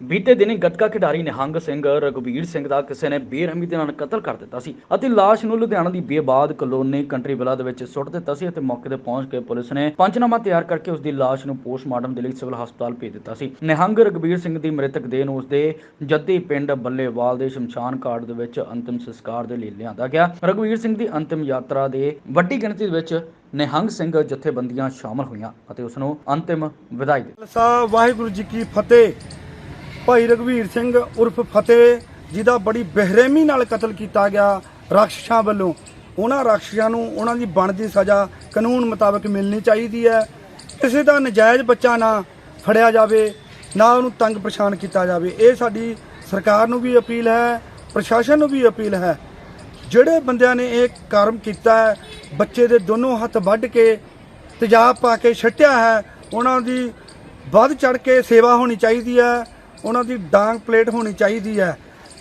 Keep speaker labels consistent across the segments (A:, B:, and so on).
A: ਬੀਤੇ ਦਿਨੀ ਗੱਤਕਾ ਖਿਡਾਰੀ ਨਿਹੰਗ ਸਿੰਘ ਰਘਵੀਰ ਸਿੰਘ ਦਾ ਕਿਸੇ ਨੇ ਬੇਰਹਿਮੀ ਦੇ ਨਾਲ ਕਤਲ ਕਰ ਦਿੱਤਾ ਸੀ ਅਤੇ ਲਾਸ਼ ਨੂੰ ਲੁਧਿਆਣਾ ਦੀ ਬੇਬਾਦ ਕਲੋਨੀ ਕੰਟਰੀ ਵਿਲਾ ਦੇ ਵਿੱਚ ਸੁੱਟ ਦਿੱਤਾ ਸੀ ਅਤੇ ਮੌਕੇ ਤੇ ਪਹੁੰਚ ਕੇ ਪੁਲਿਸ ਨੇ ਪੰਚਨਾਮਾ ਤਿਆਰ ਕਰਕੇ ਉਸ ਦੀ ਲਾਸ਼ ਨੂੰ ਪੋਸਟਮਾਰਟਮ ਦੇ ਲਈ ਸਿਵਲ ਹਸਪਤਾਲ ਭੇਜ ਦਿੱਤਾ ਸੀ। ਨਿਹੰਗ ਰਘਵੀਰ ਸਿੰਘ ਦੀ ਮ੍ਰਿਤਕ ਦੇਹ ਨੂੰ ਉਸਦੇ ਜੱਦੀ ਪਿੰਡ ਬੱਲੇਵਾਲ ਦੇ ਸ਼ਮਸ਼ਾਨ ਘਾਟ ਦੇ ਵਿੱਚ ਅੰਤਿਮ ਸੰਸਕਾਰ ਦੇ ਲਈ ਲਿਆਂਦਾ ਗਿਆ। ਰਘਵੀਰ ਸਿੰਘ ਦੀ ਅੰਤਿਮ ਯਾਤਰਾ ਦੇ ਵੱਡੀ ਗਿਣਤੀ ਵਿੱਚ ਨਿਹੰਗ ਸਿੰਘ ਜਥੇਬੰਦੀਆਂ ਸ਼ਾਮਲ ਹੋਈਆਂ ਅਤੇ ਉਸ ਨੂੰ ਅੰਤਿਮ ਵਿਦਾਈ ਦਿੱਤੀ।
B: ਵਾਹਿਗੁਰੂ ਜੀ ਕੀ ਫਤਿਹ। ਭਾਈ ਰਘਵੀਰ ਸਿੰਘ ਉਰਫ ਫਤਿਹ ਜਿਹਦਾ ਬੜੀ ਬਹਿਰੇਮੀ ਨਾਲ ਕਤਲ ਕੀਤਾ ਗਿਆ ਰਾਖਸ਼ਾਂ ਵੱਲੋਂ। ਉਹਨਾਂ ਰਾਖਸ਼ਾਂ ਨੂੰ ਉਹਨਾਂ ਦੀ ਬਣਦੀ ਸਜ਼ਾ ਕਾਨੂੰਨ ਮੁਤਾਬਕ ਮਿਲਣੀ ਚਾਹੀਦੀ ਹੈ। ਕਿਸੇ ਦਾ ਨਜਾਇਜ਼ ਬੱਚਾ ਨਾ ਫੜਿਆ ਜਾਵੇ, ਨਾ ਉਹਨੂੰ ਤੰਗ ਪਰੇਸ਼ਾਨ ਕੀਤਾ ਜਾਵੇ। ਇਹ ਸਾਡੀ ਸਰਕਾਰ ਨੂੰ ਵੀ ਅਪੀਲ ਹੈ, ਪ੍ਰਸ਼ਾਸਨ ਨੂੰ ਵੀ ਅਪੀਲ ਹੈ। ਜਿਹੜੇ ਬੰਦਿਆਂ ਨੇ ਇਹ ਕਰਮ ਕੀਤਾ ਹੈ, ਬੱਚੇ ਦੇ ਦੋਨੋਂ ਹੱਥ ਵੱਢ ਕੇ ਤੇਜ਼ਾਬ ਪਾ ਕੇ ਛੱਟਿਆ ਹੈ, ਉਹਨਾਂ ਦੀ ਵੱਧ ਚੜ ਕੇ ਸੇਵਾ ਹੋਣੀ ਚਾਹੀਦੀ ਹੈ। ਉਹਨਾਂ ਦੀ ਡਾਂਗ ਪਲੇਟ ਹੋਣੀ ਚਾਹੀਦੀ ਹੈ।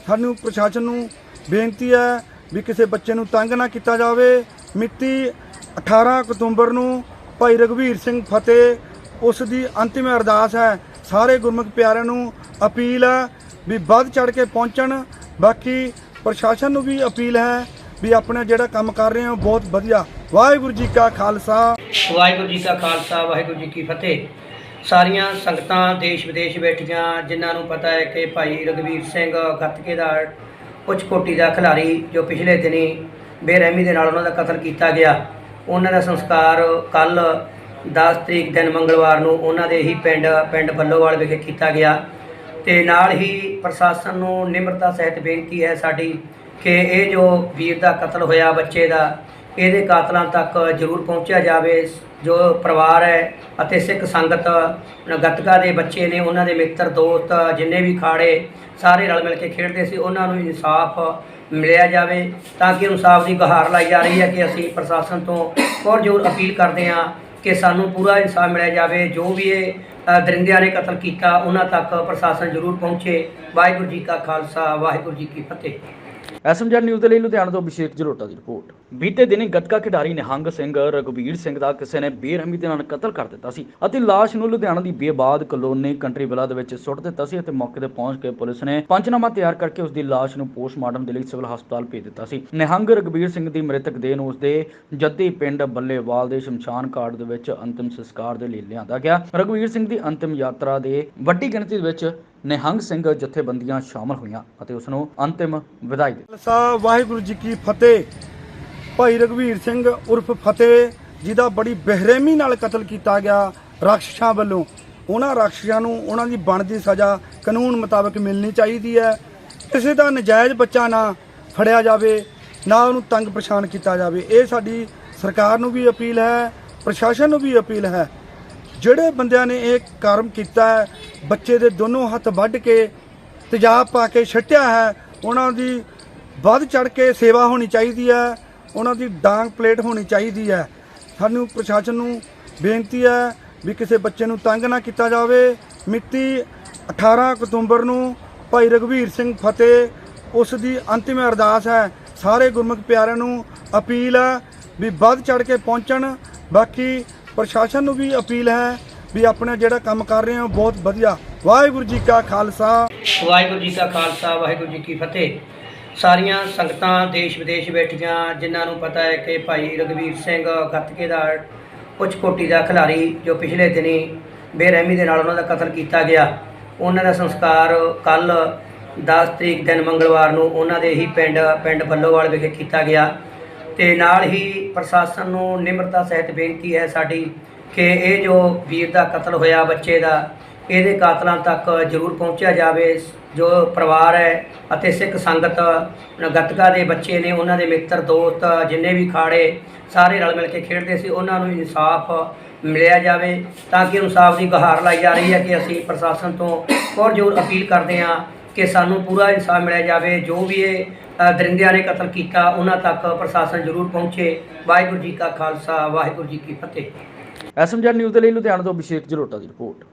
B: ਸਾਨੂੰ ਪ੍ਰਸ਼ਾਸਨ ਨੂੰ ਬੇਨਤੀ ਹੈ ਵੀ ਕਿਸੇ ਬੱਚੇ ਨੂੰ ਤੰਗ ਨਾ ਕੀਤਾ ਜਾਵੇ। ਮਿਤੀ 18 ਅਕਤੂਬਰ ਨੂੰ ਭਾਈ ਰਘਵੀਰ ਸਿੰਘ ਫਤਿਹ ਉਸ ਦੀ ਅੰਤਿਮ ਅਰਦਾਸ ਹੈ। ਸਾਰੇ ਗੁਰਮੁਖ ਪਿਆਰਿਆਂ ਨੂੰ ਅਪੀਲ ਹੈ ਵੀ ਵੱਧ ਚੜ ਕੇ ਪਹੁੰਚਣ। ਬਾਕੀ ਪ੍ਰਸ਼ਾਸਨ ਨੂੰ ਵੀ ਅਪੀਲ ਹੈ ਵੀ ਆਪਣਾ ਜਿਹੜਾ ਕੰਮ ਕਰ ਰਹੇ ਹੋ ਬਹੁਤ ਵਧੀਆ। ਵਾਹਿਗੁਰੂ ਜੀ ਕਾ ਖਾਲਸਾ।
C: ਵਾਹਿਗੁਰੂ ਜੀ ਕਾ ਖਾਲਸਾ, ਵਾਹਿਗੁਰੂ ਜੀ ਕੀ ਫਤਿਹ। ਸਾਰੀਆਂ ਸੰਗਤਾਂ ਦੇਸ਼ ਵਿਦੇਸ਼ ਬੈਠੀਆਂ, ਜਿਨ੍ਹਾਂ ਨੂੰ ਪਤਾ ਹੈ ਕਿ ਭਾਈ ਰਗਵੀਰ ਸਿੰਘ ਗੱਤਕੇ ਦਾ ਉੱਚ ਕੋਟੀ ਦਾ ਖਿਡਾਰੀ ਜੋ ਪਿਛਲੇ ਦਿਨੀ ਬੇਰਹਿਮੀ ਦੇ ਨਾਲ ਉਹਨਾਂ ਦਾ ਕਤਲ ਕੀਤਾ ਗਿਆ। ਉਹਨਾਂ ਦਾ ਸੰਸਕਾਰ ਕੱਲ 10 ਤਰੀਕ ਦਿਨ ਮੰਗਲਵਾਰ ਨੂੰ ਉਹਨਾਂ ਦੇ ਹੀ ਪਿੰਡ ਪਿੰਡ ਬੱਲੋਵਾਲ ਵਿਖੇ ਕੀਤਾ ਗਿਆ। ਤੇ ਨਾਲ ਹੀ ਪ੍ਰਸ਼ਾਸਨ ਨੂੰ ਨਿਮਰਤਾ ਸਹਿਤ ਬੇਨਤੀ ਹੈ ਸਾਡੀ ਕਿ ਇਹ ਜੋ ਵੀਰ ਦਾ ਕਤਲ ਹੋਇਆ, ਬੱਚੇ ਦਾ ਇਹਦੇ ਕਾਤਲਾਂ ਤੱਕ ਜ਼ਰੂਰ ਪਹੁੰਚਿਆ ਜਾਵੇ। ਜੋ ਪਰਿਵਾਰ ਹੈ ਅਤੇ ਸਿੱਖ ਸੰਗਤ ਗੱਤਕਾ ਦੇ ਬੱਚੇ ਨੇ, ਉਹਨਾਂ ਦੇ ਮਿੱਤਰ, ਦੋਸਤ, ਜਿੰਨੇ ਵੀ ਖਾੜੇ, ਸਾਰੇ ਰਲ ਮਿਲ ਕੇ ਖੇਡਦੇ ਸੀ। ਉਹਨਾਂ ਨੂੰ ਇਨਸਾਫ ਮਿਲਿਆ ਜਾਵੇ ਤਾਂ ਕਿ ਇਨਸਾਫ ਦੀ ਗੁਹਾਰ ਲਾਈ ਜਾ ਰਹੀ ਹੈ ਕਿ ਅਸੀਂ ਪ੍ਰਸ਼ਾਸਨ ਤੋਂ ਹੋਰ ਜ਼ੋਰ ਅਪੀਲ ਕਰਦੇ ਹਾਂ ਕਿ ਸਾਨੂੰ ਪੂਰਾ ਇਨਸਾਫ ਮਿਲਿਆ ਜਾਵੇ। ਜੋ ਵੀ ਇਹ ਦਰਿੰਦਿਆਂ ਨੇ ਕਤਲ ਕੀਤਾ, ਉਹਨਾਂ ਤੱਕ ਪ੍ਰਸ਼ਾਸਨ ਜ਼ਰੂਰ ਪਹੁੰਚੇ। ਵਾਹਿਗੁਰੂ ਜੀ ਕਾ ਖਾਲਸਾ, ਵਾਹਿਗੁਰੂ ਜੀ ਕੀ ਫਤਿਹ।
A: ਐਸਐਮਜੀ ਨਿਊਜ਼ ਦੇ ਲਈ ਲੁਧਿਆਣਾ ਤੋਂ ਅਭਿਸ਼ੇਕ ਜਲੋਟਾ ਦੀ ਰਿਪੋਰਟ। ਬੀਤੇ ਦਿਨੀ ਗੱਤਕਾ ਖਿਡਾਰੀ ਨਿਹੰਗ ਸਿੰਘ ਰਘਵੀਰ ਸਿੰਘ ਦਾ ਕਿਸੇ ਨੇ ਬੇਰਹਿਮੀ ਦੇ ਨਾਲ ਕਤਲ ਕਰ ਦਿੱਤਾ ਸੀ ਅਤੇ ਲਾਸ਼ ਨੂੰ ਲੁਧਿਆਣਾ ਦੀ ਬੇਬਾਦ ਕਲੋਨੀ ਕੰਟਰੀ ਵਿਲਾ ਦੇ ਵਿੱਚ ਸੁੱਟ ਦਿੱਤਾ ਸੀ ਅਤੇ ਮੌਕੇ ਤੇ ਪਹੁੰਚ ਕੇ ਪੁਲਿਸ ਨੇ ਪੰਚਨਾਮਾ ਤਿਆਰ ਕਰਕੇ ਉਸ ਦੀ ਲਾਸ਼ ਨੂੰ ਪੋਸਟਮਾਰਟਮ ਦੇ ਲਈ ਸਿਵਲ ਹਸਪਤਾਲ ਭੇਜ ਦਿੱਤਾ ਸੀ। ਨਿਹੰਗ ਰਘਵੀਰ ਸਿੰਘ ਦੀ ਮ੍ਰਿਤਕ ਦੇਹ ਨੂੰ ਉਸਦੇ ਜੱਦੀ ਪਿੰਡ ਬੱਲੇਵਾਲ ਦੇ ਸ਼ਮਸ਼ਾਨ ਘਾਟ ਦੇ ਵਿੱਚ ਅੰਤਿਮ ਸੰਸਕਾਰ ਦੇ ਲਈ ਲਿਆਂਦਾ ਗਿਆ। ਰਘਵੀਰ ਸਿੰਘ ਦੀ ਅੰਤਿਮ ਯਾਤਰਾ ਦੇ ਵੱਡੀ ਗਿਣਤੀ ਵਿੱਚ ਨਿਹੰਗ ਸਿੰਘ ਜਥੇਬੰਦੀਆਂ ਸ਼ਾਮਲ ਹੋਈਆਂ ਅਤੇ ਉਸ ਨੂੰ ਅੰਤਿਮ ਵਿਦਾਈ ਦਿੱਤੀ।
B: ਖਾਲਸਾ ਵਾਹਿਗੁਰੂ ਜੀ ਕੀ ਫਤਿਹ। ਭਾਈ ਰਘਵੀਰ ਸਿੰਘ ਉਰਫ ਫਤਿਹ, ਜਿਹਦਾ ਬੜੀ ਬੇਰਹਿਮੀ ਨਾਲ ਕਤਲ ਕੀਤਾ ਗਿਆ ਰਾਖਸ਼ਾਂ ਵੱਲੋਂ। ਉਹਨਾਂ ਰਾਖਸ਼ਾਂ ਨੂੰ ਉਹਨਾਂ ਦੀ ਬਣਦੀ ਸਜ਼ਾ ਕਾਨੂੰਨ ਮੁਤਾਬਕ ਮਿਲਣੀ ਚਾਹੀਦੀ ਹੈ। ਕਿਸੇ ਦਾ ਨਜਾਇਜ਼ ਬੱਚਾ ਨਾ ਫੜਿਆ ਜਾਵੇ, ਨਾ ਉਹਨੂੰ ਤੰਗ ਪਰੇਸ਼ਾਨ ਕੀਤਾ ਜਾਵੇ। ਇਹ ਸਾਡੀ ਸਰਕਾਰ ਨੂੰ ਵੀ ਅਪੀਲ ਹੈ, ਪ੍ਰਸ਼ਾਸਨ ਨੂੰ ਵੀ ਅਪੀਲ ਹੈ। ਜਿਹੜੇ ਬੰਦਿਆਂ ਨੇ ਇਹ ਕਰਮ ਕੀਤਾ ਹੈ, ਬੱਚੇ ਦੇ ਦੋਨੋਂ ਹੱਥ ਵੱਢ ਕੇ ਤੇਜ਼ਾਬ ਪਾ ਕੇ ਛੱਟਿਆ ਹੈ, ਉਹਨਾਂ ਦੀ ਵੱਧ ਚੜ ਕੇ ਸੇਵਾ ਹੋਣੀ ਚਾਹੀਦੀ ਹੈ, ਉਹਨਾਂ ਦੀ ਡਾਂਗ ਪਲੇਟ ਹੋਣੀ ਚਾਹੀਦੀ ਹੈ। ਸਾਨੂੰ ਪ੍ਰਸ਼ਾਸਨ ਨੂੰ ਬੇਨਤੀ ਹੈ ਵੀ ਕਿਸੇ ਬੱਚੇ ਨੂੰ ਤੰਗ ਨਾ ਕੀਤਾ ਜਾਵੇ। ਮਿਤੀ 18 ਅਕਤੂਬਰ ਨੂੰ ਭਾਈ ਰਘਵੀਰ ਸਿੰਘ ਫਤਿਹ ਉਸ ਦੀ ਅੰਤਿਮ ਅਰਦਾਸ ਹੈ। ਸਾਰੇ ਗੁਰਮੁਖ ਪਿਆਰਿਆਂ ਨੂੰ ਅਪੀਲ ਹੈ ਵੀ ਵੱਧ ਚੜ ਕੇ ਪਹੁੰਚਣ। ਬਾਕੀ ਪ੍ਰਸ਼ਾਸਨ ਨੂੰ ਵੀ ਅਪੀਲ ਹੈ ਵੀ ਆਪਣਾ ਜਿਹੜਾ ਕੰਮ ਕਰ ਰਹੇ ਹੋ ਬਹੁਤ ਵਧੀਆ। ਵਾਹਿਗੁਰੂ ਜੀ ਕਾ ਖਾਲਸਾ।
C: ਵਾਹਿਗੁਰੂ ਜੀ ਕਾ ਖਾਲਸਾ, ਵਾਹਿਗੁਰੂ ਜੀ ਕੀ ਫਤਿਹ। ਸਾਰੀਆਂ ਸੰਗਤਾਂ ਦੇਸ਼ ਵਿਦੇਸ਼ ਬੈਠੀਆਂ, ਜਿਨ੍ਹਾਂ ਨੂੰ ਪਤਾ ਹੈ ਕਿ ਭਾਈ ਰਗਵੀਰ ਸਿੰਘ ਗੱਤਕੇ ਦਾ ਉੱਚ ਕੋਟੀ ਦਾ ਖਿਡਾਰੀ, ਜੋ ਪਿਛਲੇ ਦਿਨੀ ਬੇਰਹਿਮੀ ਦੇ ਨਾਲ ਉਹਨਾਂ ਦਾ ਕਤਲ ਕੀਤਾ ਗਿਆ। ਉਹਨਾਂ ਦਾ ਸੰਸਕਾਰ ਕੱਲ 10 ਤਰੀਕ ਦਿਨ ਮੰਗਲਵਾਰ ਨੂੰ ਉਹਨਾਂ ਦੇ ਹੀ ਪਿੰਡ ਪਿੰਡ ਬੱਲੋਵਾਲ ਵਿਖੇ ਕੀਤਾ ਗਿਆ। ਤੇ ਨਾਲ ਹੀ ਪ੍ਰਸ਼ਾਸਨ ਨੂੰ ਨਿਮਰਤਾ ਸਹਿਤ ਬੇਨਤੀ ਹੈ ਸਾਡੀ ਕਿ ਇਹ ਜੋ ਵੀਰ ਦਾ ਕਤਲ ਹੋਇਆ ਬੱਚੇ ਦਾ, ਇਹਦੇ ਕਾਤਲਾਂ ਤੱਕ ਜ਼ਰੂਰ ਪਹੁੰਚਿਆ ਜਾਵੇ। ਜੋ ਪਰਿਵਾਰ ਹੈ ਅਤੇ ਸਿੱਖ ਸੰਗਤ ਗੱਤਕਾ ਦੇ ਬੱਚੇ ਨੇ, ਉਹਨਾਂ ਦੇ ਮਿੱਤਰ, ਦੋਸਤ, ਜਿੰਨੇ ਵੀ ਖਾੜੇ, ਸਾਰੇ ਰਲ ਮਿਲ ਕੇ ਖੇਡਦੇ ਸੀ, ਉਹਨਾਂ ਨੂੰ ਇਨਸਾਫ ਮਿਲਿਆ ਜਾਵੇ ਤਾਂ ਕਿ ਇਨਸਾਫ ਦੀ ਗੁਹਾਰ ਲਾਈ ਜਾ ਰਹੀ ਹੈ ਕਿ ਅਸੀਂ ਪ੍ਰਸ਼ਾਸਨ ਤੋਂ ਹੋਰ ਜ਼ੋਰ ਅਪੀਲ ਕਰਦੇ ਹਾਂ ਕਿ ਸਾਨੂੰ ਪੂਰਾ ਇਨਸਾਫ ਮਿਲਿਆ ਜਾਵੇ। ਜੋ ਵੀ ਇਹ ਦਰਿੰਦਿਆਂ ਨੇ ਕਤਲ ਕੀਤਾ, ਉਹਨਾਂ ਤੱਕ ਪ੍ਰਸ਼ਾਸਨ ਜ਼ਰੂਰ ਪਹੁੰਚੇ। ਵਾਹਿਗੁਰੂ ਜੀ ਕਾ ਖਾਲਸਾ, ਵਾਹਿਗੁਰੂ ਜੀ ਕੀ ਫਤਿਹ।
A: ਐਸਐਮਜੀ ਨਿਊਜ਼ ਦੇ ਲਈ ਲੁਧਿਆਣਾ ਤੋਂ ਅਭਿਸ਼ੇਕ ਜਲੋਟਾ ਦੀ ਰਿਪੋਰਟ।